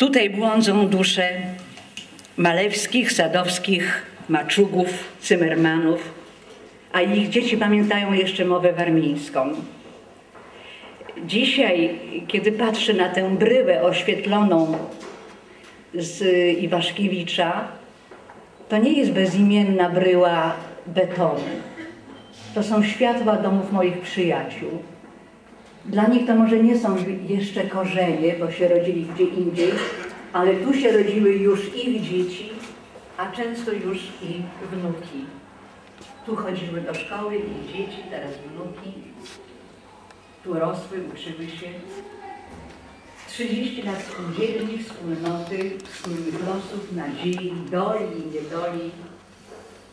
Tutaj błądzą dusze Malewskich, Sadowskich, Maczugów, Cymermanów, a ich dzieci pamiętają jeszcze mowę warmińską. Dzisiaj, kiedy patrzę na tę bryłę oświetloną z Iwaszkiewicza, to nie jest bezimienna bryła betonu. To są światła domów moich przyjaciół. Dla nich to może nie są jeszcze korzenie, bo się rodzili gdzie indziej, ale tu się rodziły już ich dzieci, a często już i wnuki. Tu chodziły do szkoły ich dzieci, teraz wnuki. Tu rosły, uczyły się. 30 lat spółdzielni, wspólnoty, wspólnych losów, nadziei, doli i niedoli.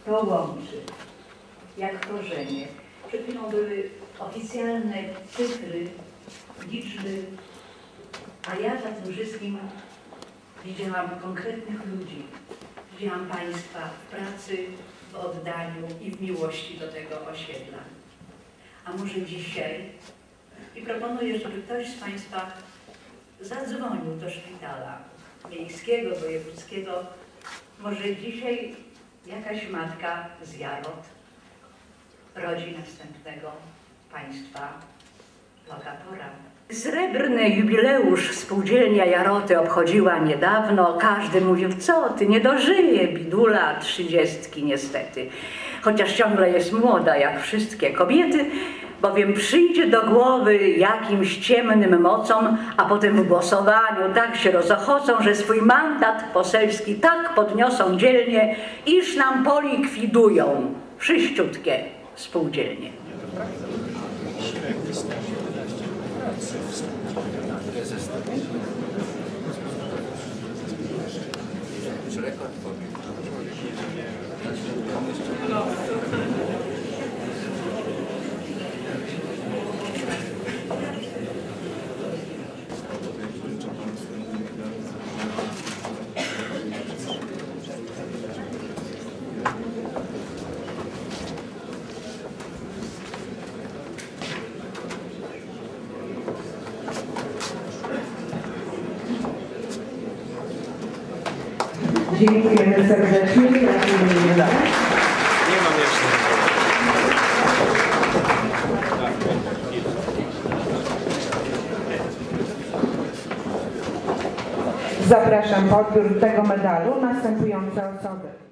To łączy, jak korzenie. Przed chwilą były oficjalne cyfry, liczby, a ja za tym wszystkim widziałam konkretnych ludzi. Widziałam Państwa w pracy, w oddaniu i w miłości do tego osiedla. A może dzisiaj? I proponuję, żeby ktoś z Państwa zadzwonił do szpitala miejskiego, wojewódzkiego. Może dzisiaj jakaś matka z Jarot rodzi następnego Państwa lokatora. Srebrny jubileusz spółdzielnia Jaroty obchodziła niedawno. Każdy mówił, co ty, nie dożyje bidula trzydziestki niestety. Chociaż ciągle jest młoda, jak wszystkie kobiety, bowiem przyjdzie do głowy jakimś ciemnym mocom, a potem w głosowaniu tak się rozochocą, że swój mandat poselski tak podniosą dzielnie, iż nam polikwidują wszyściutkie spółdzielnie. Dziękujemy serdecznie. Gratulujemy. Nie mam jeszcze. Zapraszam po odbiór tego medalu następujące osoby.